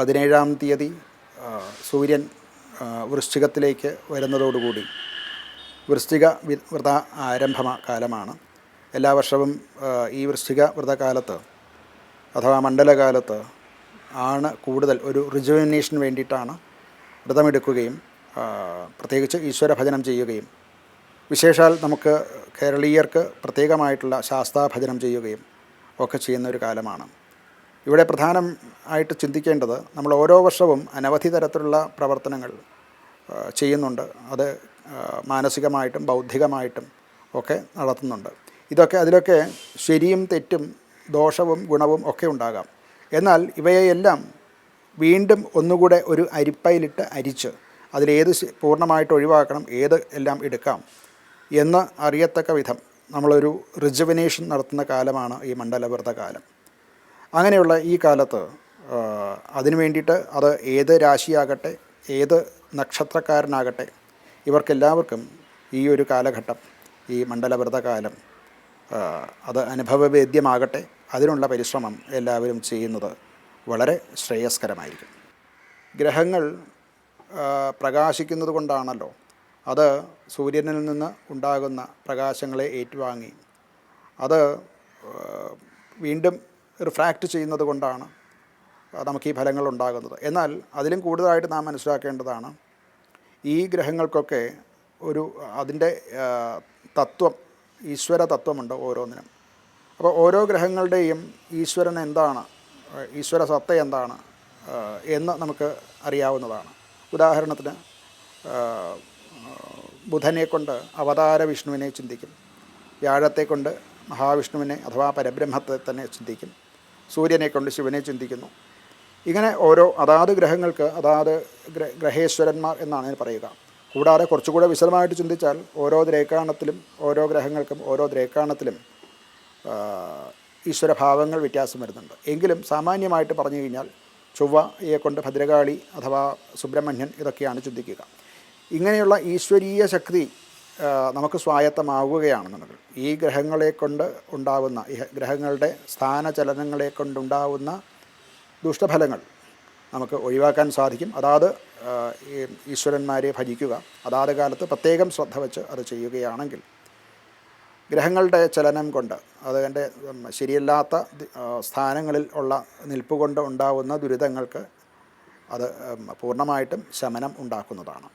പതിനേഴാം തീയതി സൂര്യൻ വൃശ്ചികത്തിലേക്ക് വരുന്നതോടുകൂടി. വൃശ്ചിക വ്രത ആരംഭ കാലമാണ്. എല്ലാ വർഷവും ഈ വൃശ്ചിക വ്രതകാലത്ത് അഥവാ മണ്ഡലകാലത്ത് ആണ് കൂടുതൽ ഒരു റിജുവിനേഷന് വേണ്ടിയിട്ടാണ് വ്രതമെടുക്കുകയും പ്രത്യേകിച്ച് ഈശ്വര ഭജനം ചെയ്യുകയും. വിശേഷാൽ നമുക്ക് കേരളീയർക്ക് പ്രത്യേകമായിട്ടുള്ള ശാസ്താഭജനം ചെയ്യുകയും ഒക്കെ ചെയ്യുന്ന ഒരു കാലമാണ്. ഇവിടെ പ്രധാനം ആയിട്ട് ചിന്തിക്കേണ്ടത് നമ്മൾ ഓരോ വർഷവും അനവധി തരത്തിലുള്ള പ്രവർത്തനങ്ങൾ ചെയ്യുന്നുണ്ട്. അത് മാനസികമായിട്ടും ബൗദ്ധികമായിട്ടും ഒക്കെ നടത്തുന്നുണ്ട്. ഇതൊക്കെ അതിലൊക്കെ ശരിയും തെറ്റും ദോഷവും ഗുണവും ഒക്കെ ഉണ്ടാകാം. എന്നാൽ ഇവയെല്ലാം വീണ്ടും ഒന്നുകൂടെ ഒരു അരിപ്പയിലിട്ട് അരിച്ച് അതിലേത് പൂർണമായിട്ട് ഒഴിവാക്കണം ഏത് എല്ലാം എടുക്കാം എന്ന് അറിയത്തക്ക വിധം നമ്മളൊരു റിജുവിനേഷൻ നടത്തുന്ന കാലമാണ് ഈ മണ്ഡലവ്രത കാലം. അങ്ങനെയുള്ള ഈ കാലത്ത് അതിനു വേണ്ടിയിട്ട് അത് ഏത് രാശിയാകട്ടെ ഏത് നക്ഷത്രക്കാരനാകട്ടെ ഇവർക്കെല്ലാവർക്കും ഈ ഒരു കാലഘട്ടം ഈ മണ്ഡലവ്രതകാലം അത് അനുഭവവേദ്യമാകട്ടെ അതിനുള്ള പരിശ്രമം എല്ലാവരും ചെയ്യുന്നത് വളരെ ശ്രേയസ്കരമായിരിക്കും. ഗ്രഹങ്ങൾ പ്രകാശിക്കുന്നത് കൊണ്ടാണല്ലോ അത് സൂര്യനിൽ നിന്ന് ഉണ്ടാകുന്ന പ്രകാശങ്ങളെ ഏറ്റുവാങ്ങി അത് വീണ്ടും റിഫ്രാക്റ്റ് ചെയ്യുന്നത് കൊണ്ടാണ് നമുക്ക് ഈ ഫലങ്ങൾ ഉണ്ടാകുന്നത്. എന്നാൽ അതിലും കൂടുതലായിട്ട് നാം മനസ്സിലാക്കേണ്ടതാണ് ഈ ഗ്രഹങ്ങൾക്കൊക്കെ ഒരു അതിന്റെ തത്വം ഈശ്വര തത്വമുണ്ട് ഓരോന്നിനും. അപ്പോൾ ഓരോ ഗ്രഹങ്ങളുടെയും ഈശ്വരൻ എന്താണ് ഈശ്വര സത്ത എന്താണ് എന്ന് നമുക്ക് അറിയാവുന്നതാണ്. ഉദാഹരണത്തിന് ബുധനെ കൊണ്ട് അവതാര വിഷ്ണുവിനെ ചിന്തിക്കും. വ്യാഴത്തെ കൊണ്ട് മഹാവിഷ്ണുവിനെ അഥവാ പരബ്രഹ്മത്തെ തന്നെ ചിന്തിക്കും. സൂര്യനെ കൊണ്ട് ശിവനെ ചിന്തിക്കുന്നു. ഇങ്ങനെ ഓരോ അതാത് ഗ്രഹങ്ങൾക്ക് അതാത് ഗ്ര ഗ്രഹേശ്വരന്മാർ എന്നാണ് പറയുക. കൂടാതെ കുറച്ചുകൂടെ വിശദമായിട്ട് ചിന്തിച്ചാൽ ഓരോ ദ്രേക്കാണത്തിലും ഓരോ ഗ്രഹങ്ങൾക്കും ഓരോ ദ്രേക്കാണത്തിലും ഈശ്വരഭാവങ്ങൾ വ്യത്യാസം വരുന്നുണ്ട്. എങ്കിലും സാമാന്യമായിട്ട് പറഞ്ഞു കഴിഞ്ഞാൽ ചൊവ്വയെ കൊണ്ട് ഭദ്രകാളി അഥവാ സുബ്രഹ്മണ്യൻ ഇതൊക്കെയാണ് ചിന്തിക്കുക. ഇങ്ങനെയുള്ള ഈശ്വരീയ ശക്തി നമുക്ക് സ്വായത്തമാവുകയാണെന്നുണ്ടെങ്കിൽ ഈ ഗ്രഹങ്ങളെ കൊണ്ട് ഉണ്ടാവുന്ന ഈ ഗ്രഹങ്ങളുടെ സ്ഥാനചലനങ്ങളെ കൊണ്ടുണ്ടാവുന്ന ദുഷ്ടഫലങ്ങൾ നമുക്ക് ഒഴിവാക്കാൻ സാധിക്കും. അതാത് ഈശ്വരന്മാരെ ഭജിക്കുക. അതാത് കാലത്ത് പ്രത്യേകം ശ്രദ്ധ വെച്ച് അത് ചെയ്യുകയാണെങ്കിൽ ഗ്രഹങ്ങളുടെ ചലനം കൊണ്ട് അതിന്റെ ശരിയല്ലാത്ത സ്ഥാനങ്ങളിൽ ഉള്ള നിൽപ്പ് കൊണ്ട് ഉണ്ടാവുന്ന ദുരിതങ്ങൾക്ക് അത് പൂർണമായിട്ടും ശമനം ഉണ്ടാക്കുന്നതാണ്.